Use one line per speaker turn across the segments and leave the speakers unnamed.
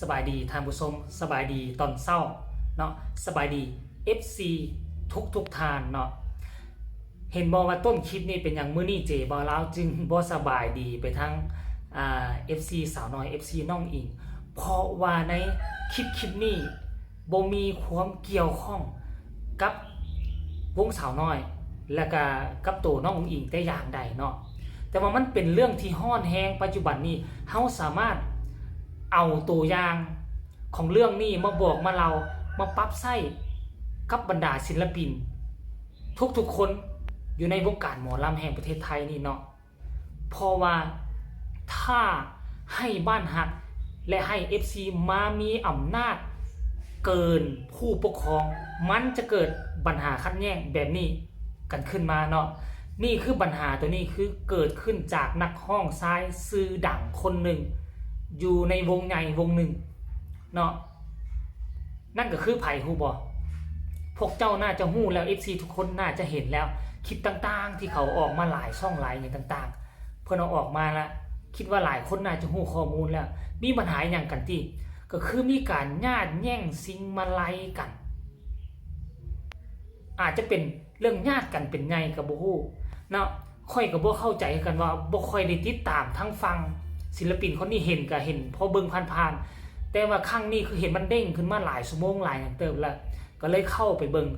สบายดีท่านผู้ชมสบายดีตอนเศร้าเนาะสบายดี FC ทุกทุกทานเนาะเห็นบอกว่าต้นคลิปนี้เป็นอย่างมื้อนี้เจบอแล้วจึงบ่สบายดีไปทั้งอ่า FC สาวน้อย FC น้องอิง เพราะว่าในคลิปคลิปนี้บ่มีความเกี่ยวข้องกับวงสาวน้อย และก็กับตัวน้องอิงแต่อย่างใดเนาะแต่ว่ามันเป็นเรื่องที่ฮ้อนแฮงปัจจุบันนี้เฮาสามารถ เอาตัวอย่างของเรื่องนี้มาบอกมาเรามาปรับใส่กับบรรดาศิลปิน ทุกๆคนอยู่ในวงการหมอลำแห่งประเทศไทยนี่เนาะเพราะว่าถ้าให้บ้านหักและให้ FC มามีอำนาจ เกินผู้ปกครอง มันจะเกิดปัญหาขัดแย้งแบบนี้กันขึ้นมาเนาะนี่คือปัญหาตัวนี้คือเกิดขึ้นจากนักห้องซ้ายซื้อดังคนหนึ่ง อยู่ในวงใหญ่วงหนึ่งเนาะนั่นก็คือไผ่ฮูบอพวกเจ้าน่าจะหู้แล้ว FC ทุกคนน่าจะเห็นแล้ว คลิปต่างๆ ที่เขาออกมาหลายช่องหลายอย่างต่างๆ เพื่อนเอาออกมาละคิดว่าหลายคนน่าจะหู้ข้อมูลแล้ว มีปัญหาอย่างกันที่ก็คือมีการญาติแย่งซิงมาไลกัน อาจจะเป็นเรื่องญาติกันเป็นไงกับบ่ฮู้เนาะค่อยกับบ่เข้าใจกันว่าบ่ค่อยได้ติดตามทั้งฟัง ศิลปินคนนี้เห็นก็เห็นพอเบิ่งผ่านๆแต่ว่าครั้งนี้คือเห็นมันเด้งขึ้นมาหลายชั่วโมงหลายอย่างเติมแล้วก็เลยเข้าไปเบิ่ง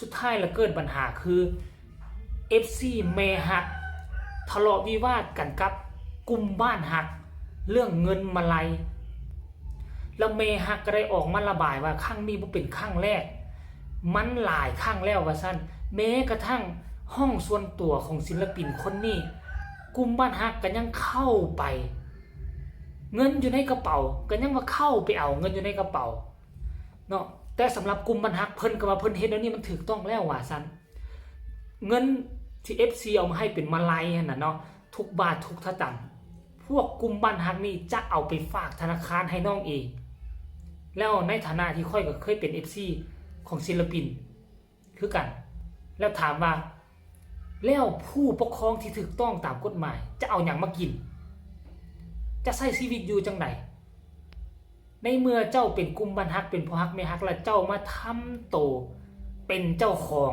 สุดท้ายแล้วเกิดปัญหาคือ FC เมหักทะเลาะวิวาทกันกับกลุ่มบ้านหัก เรื่องเงินมาลัยแล้วเมหักก็ได้ออกมาระบายว่าครั้งนี้บ่เป็นครั้งแรก มันหลายครั้งแล้วว่าซั่นแม้กระทั่งห้องส่วนตัวของศิลปินคนนี้กลุ่มบ้านหักก็ยังเข้าไป เงินอยู่ในกระเป๋าก็ยังมาเข้าไปเอาเงินอยู่ในกระเป๋าเนาะแต่สำหรับกลุ่มบ้านหักเพิ่นก็ว่าเพิ่นเฮ็ดแล้วนี่มันถูกต้องแล้วว่าซั่นเงินที่ FC เอามาให้เป็นมาลัยนั่นน่ะเนาะทุกบาททุกสตางค์พวกกลุ่มบ้านหักนี่จะเอาไปฝากธนาคารให้น้องเองแล้วในฐานะที่ค่อยก็เคยเป็น FC ของศิลปิน คือกัน แล้วถามว่า แล้วผู้ปกครองที่ถูกต้องตามกฎหมาย จะเอาอย่างมากิน จะใช้ชีวิตอยู่จังไดในเมื่อเจ้าเป็นกลุ่มบันฮักเป็นพ่อฮักแม่ฮักและเจ้ามาทำโตเป็นเจ้าของ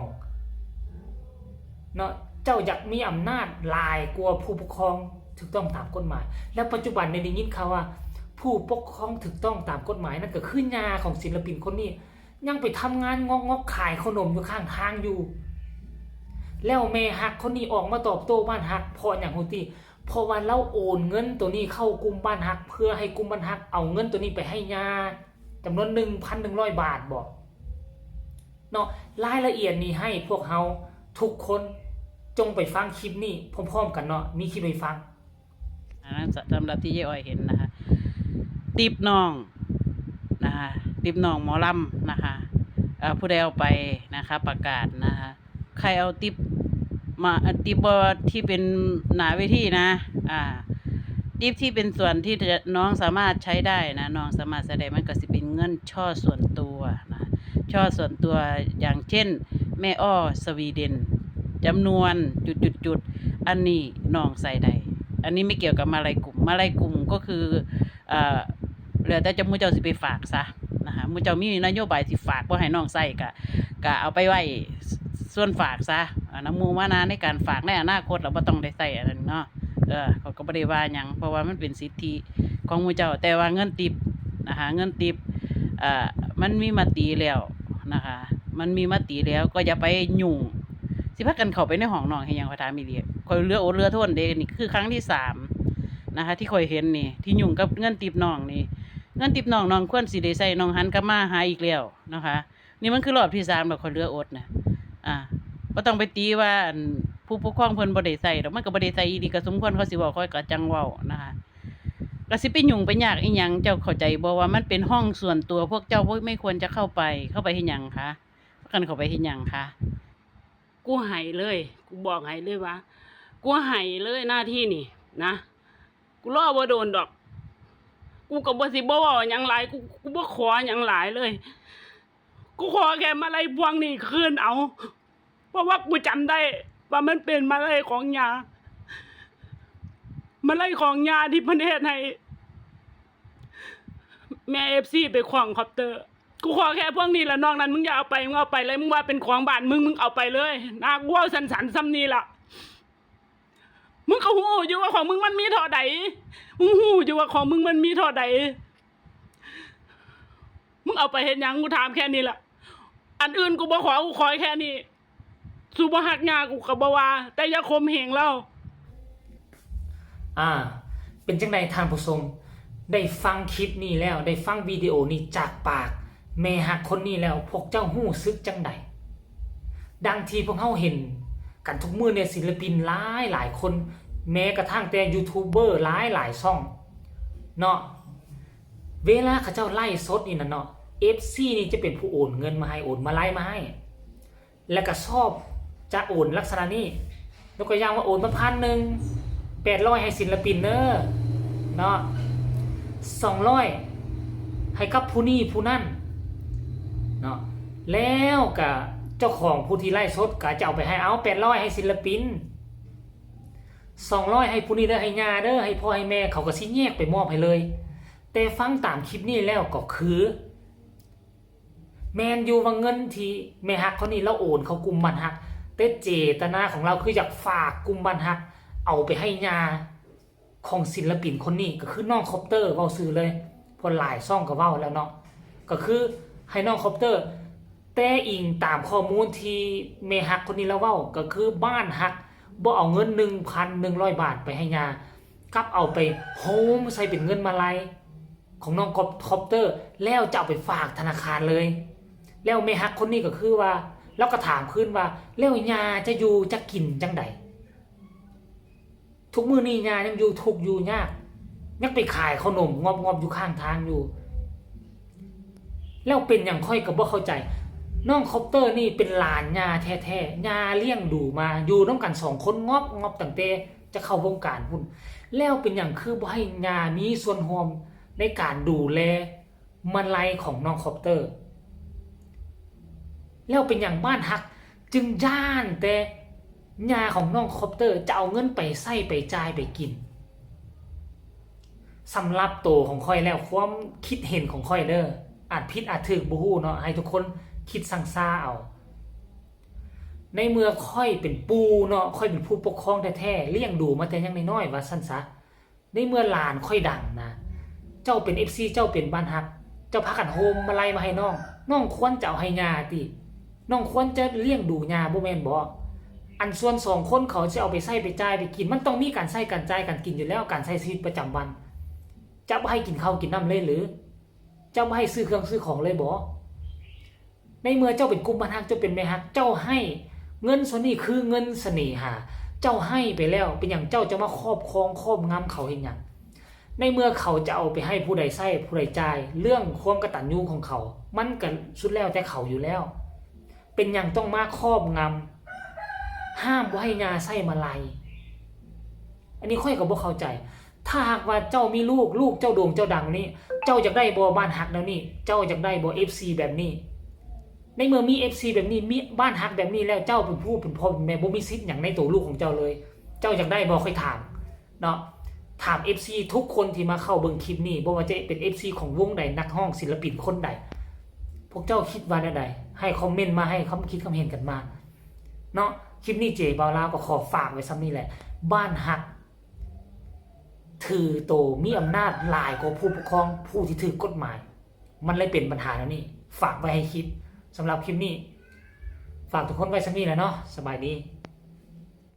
เนาะเจ้าอยากมีอำนาจลายกว่าผู้ปกครองถูกต้องตามกฎหมาย และปัจจุบันในได้ยินข่าวว่า ผู้ปกครองถูกต้องตามกฎหมายนั่นก็คือยาของศิลปินคนนี้ ยังไปทำงานงอกงอกขายขนมอยู่ข้างทางอยู่ แล้วแม่ฮักคนนี้ออกมาตอบโต้บ้านฮักพราะอย่างฮูตี เพราะว่าเราโอนเงินตัวนี้เข้ากลุ่มบ้านฮัก เพื่อให้กลุ่มบ้านฮัก เอาเงินตัวนี้ไปให้ยาจำนวนหนึ่งพันหนึ่งร้อยบาทบอกเนาะรายละเอียดนี้ให้พวกเราทุกคนจงไปฟังคลิปนี้พร้อมๆกันเนาะมีคลิปไปฟัง
อันนั้นสำหรับที่ยายอ้อยเห็นนะคะติบน้องนะคะติบน้องหมอลำนะคะผู้ใดเอาไปนะคะประกาศนะคะใครเอาติบ มาติบบที่เป็นหนาเวทีนะ อ่าติบที่เป็นส่วนที่น้องสามารถใช้ได้นะ น้องสามารถแสดงมันก็สิเป็นเงินช่อส่วนตัวนะช่อส่วนตัวอย่างเช่น แม่อ้อสวีเดนจำนวนจุดจุดจุดอันนี้น้องใส่ได้อันนี้ไม่เกี่ยวกับมาลายกลุ่ม มาลายกลุ่มก็คือเอ่อเหลือแต่จะมูเจ้าสิไปฝากซะนะคะมูเจ้ามีนโยบายสิฝากบ่ให้น้องใส่กะกะเอาไปไว้ส่วนฝากซะ น้ำมูมานาในการฝากในอนาคตเราบ่ต้องได้ใส่อันนั้นเนาะเออเขาก็บ่ได้ว่าหยังเพราะว่ามันเป็นสิทธิของมูเจ้า แต่ว่าเงินติบนะคะเงินติบอ่อมันมีมาตีแล้วนะคะ มันมีมาตีแล้วก็อย่าไปยุ่งสิพักกันเข้าไปในห้องน้องให้ยังขอยถามอีเดียคอยเรือโอเรือโทนเดนี่คือครั้งที่สามนะคะที่คอยเห็นนี่ที่ยุ่งกับเงินติบน้องนี่เงินติบน้องน้องควรสิได้ใส่น้องหันกลับมาหาอีกแล้วนะคะ นี่มันคือรอบที่สามแล้วคอยเรือโอดนะอ่า บ่ต้องไปตีว่าอันผู้ปกครองเพิ่นบ่ได้ใส่ดอกมันก็บ่ได้ใส่อีดีก็สมควรเขาสิเว้าค่อยก็จังเว้านะคะก็สิไปยุ่งไปยากอีหยังเจ้าเข้าใจบ่ว่ามันเป็นห้องส่วนตัวพวกเจ้าไม่ควรจะเข้าไปเข้าไปเฮ็ดหยังคะพากันเข้าไปเฮ็ดหยังคะ
กูให้เลย กูบอกให้เลยว่ากูให้เลยหน้าที่นี่ นะกูรอบ่โดนดอก กูก็บ่สิบ่เว้าหยังหลายกูกูบ่ขอหยังหลายเลย กูขอแค่มาลัยพวงนี่คืนเอา เพราะว่ากูจำได้ ว่ามันเป็นมาลัยของยามาลัยของยาที่เพิ่นเฮ็ดให้แม่เอฟซีไปขวางคอปเตอร์ กูขอแค่พวกนี้ละนอกนั้นมึงอย่าเอาไปมึงเอาไปเลยมึงว่าเป็นของบ้านมึงมึงเอาไปเลยนากูเอาสันสันซ้ำนี่ละมึงก็หูอยู่ว่าของมึงมันมีเท่าใดมึงหูอยู่ว่าของมึงมันมีเท่าใดมึงเอาไปเห็นยังกูถามแค่นี้ละอันอื่นกูบ่ขอกูขอแค่นี้ สูบหักงากูกับบว่าแต่อยาคมเหงเล่า
อ่า เป็นจังไดทานผู้ชมได้ฟังคลิปนี้แล้ว ได้ฟังวิดีโอนี้จากปาก แม่ฮักคนนี้แล้ว พวกเจ้าหู้ซึกจังไดดังที่พวกเฮาเห็น กันทุกมือเนี่ยศิลปินหลายหลายคน แม้กระทั่งแต่ยูทูบเบอร์หลายหลายช่องเนาะเวลาเขาเจ้าไล่สดนี่นะเนาะ FC นี่จะเป็นผู้โอนเงินมาให้โอนมาไล่มาให้ แล้วก็ชอบ จะโอนลักษณะนี้ยกตัวอย่างว่าโอนมาพันหนึ่งแปดร้อยให้ศิลปินเนอร์เนาะสองร้อยให้กับผู้นี้ผู้นั่นเนาะแล้วกับเจ้าของผู้ที่ไล่สดก็จะเอาไปให้เอาแปดร้อยให้ศิลปินสองร้อยให้ผู้นี้เด้อให้ญาเด้อให้พ่อให้แม่เขาก็สิแยกไปมอบให้เลย แต่ฟังตามคลิปนี้แล้วก็คือ แมนยูว่าเงินที่แม่ฮักเขานี่เราโอนเขากลุ่มบันฮัก แต่เจตนาของเราคืออยากฝากกลุ่มบันฮัก เอาไปให้ยาของศิลปินคนนี้ก็คือน้องคอปเตอร์เว้าซื้อเลยพอหลายซ่องก็เว้าแล้วเนาะก็คือให้น้องคอปเตอร์ แต่อิงตามข้อมูลที่เมฮักคนนี้เราเว้าก็คือบ้านฮักบ่เอาเงิน 1,100 บาทไปให้ยากลับเอาไปโฮมใส่เป็นเงินมาลัยของน้องคอปเตอร์ แล้วจะเอาไปฝากธนาคารเลย แล้วเมฮักคนนี้ก็คือว่า เราก็ถามขึ้นว่าแล้วยาจะอยู่จะกินจังใดทุกมือนี่ยายังอยู่ทุกอยู่ยากยังไปขายขนมงอบงอบอยู่ข้างทางอยู่ แล้วเป็นอย่างค่อยกับว่าเข้าใจน้องคอปเตอร์นี่เป็นหลานยาแท้ๆยาเลี้ยงดูมาอยู่น้องกันสองคนงอบงอบตั้งแต่จะเข้าวงการพุ่นแล้วเป็นอย่างคือบ่ให้ยามีส่วนร่วมในการดูแลมาลัยของน้องคอปเตอร์ แล้วเป็นอย่างบ้านฮัก จึงย่านแต่ยาของน้องคอปเตอร์จะเอาเงินไปใส่ไปจ่ายไปกินสำหรับตัวของค่อยแล้วความคิดเห็นของค่อยเด้ออาจผิดอาจถูกบูฮู้เนาะให้ทุกคนคิดสังซาเอา ในเมื่อค่อยเป็นปูเนาะค่อยเป็นผู้ปกครองแท้ๆเลี้ยงดูมาแต่ยังน้อยๆว่าสั้นซะในเมื่อหลานค่อยดังนะ เจ้าเป็น FC เจ้าเป็นบ้านฮัก เจ้าพากันโฮมมาไล่มาให้น้อง น้องควรจะเอาให้ยาติ น้องควรจะเลี้ยงดูยาบ่แม่นบ่อันส่วนสองคนเขาจะเอาไปใส่ไปจ่ายไปกิน มันต้องมีการใส่การจ่ายการกินอยู่แล้วการใช้ชีวิตประจำวัน จะบ่ให้กินข้าวกินน้ำเลยหรือเจ้าบ่ให้ซื้อเครื่องซื้อของเลยบ่ในเมื่อเจ้าเป็นกุมบ้านฮักเจ้าเป็นแม่ฮักเจ้าให้เงินส่วนนี้คือเงินเสน่หา เจ้าให้ไปแล้วเป็นอย่างเจ้าจะมาครอบครองครอบงำเขาเห็นอย่างในเมื่อเขาจะเอาไปให้ผู้ใดใส่ผู้ใดจ่ายเรื่องความกตัญญูของเขา มันกันสุดแล้วแต่เขาอยู่แล้ว เป็นอย่างต้องมาครอบงำห้ามว่าให้ยาใส่มาลัยอันนี้ค่อยกับบ่เข้าใจ ถ้าหากว่าเจ้ามีลูกลูกเจ้าโด่งเจ้าดังนี่เจ้าอยากได้บ่บ้านฮักแล้วนี่ เจ้าอยากได้บ่เอฟซีแบบนี้ ในเมื่อมีเอฟซีแบบนี้มีบ้านฮักแบบนี้แล้วเจ้าเป็นผู้เป็นพ่อเป็นแม่บ่มีสิทธิ์อย่างในตัวลูกของเจ้าเลย เจ้าอยากได้บ่ค่อยถามเนาะถาม FC ทุกคนที่มาเข้าเบิ่งคลิปนี้บ่ว่าจะเป็น FC ของวงใดนักห้องศิลปินคนใด พวกเจ้าคิดว่าใด ให้คอมเมนต์มาให้คำคิดคำเห็นกันมา เนาะคลิปนี้เจบาวลาวก็ขอฝากไว้ซ้ำนี่แหละ บ้านหัก ถือโตมีอำนาจหลายกว่าผู้ปกครองผู้ที่ถือกฎหมาย มันเลยเป็นปัญหาแล้วนี่ฝากไว้ให้คิดสำหรับคลิปนี้ ฝากทุกคนไว้ซ้ำนี่แหละเนาะสบายดี